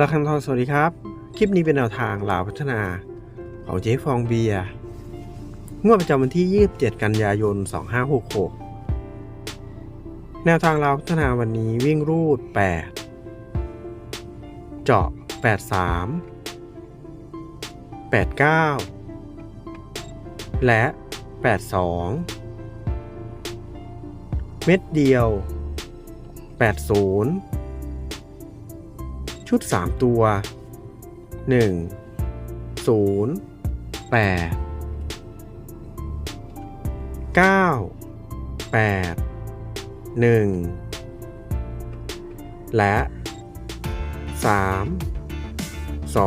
ราคันทองสวัสดีครับ คลิปนี้เป็นแนวทางลาวพัฒนาของเจ๊ฟองเบียร์งวดประจำวันที่ 27 กันยายน 2566 แนวทางลาวพัฒนาวันนี้วิ่งรูด 8 เจาะ 83 89 และ 82 เม็ดเดียว 80 ชุด 3 ตัว 1 0 8 9 8 1 และ 3 2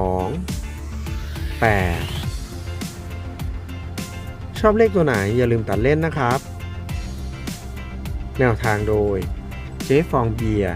8 ชอบเลขตัวไหนอย่าลืมตัดเล่นนะครับ แนวทางโดยเจ๊ฟองเบียร์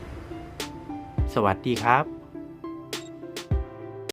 สวัสดีครับ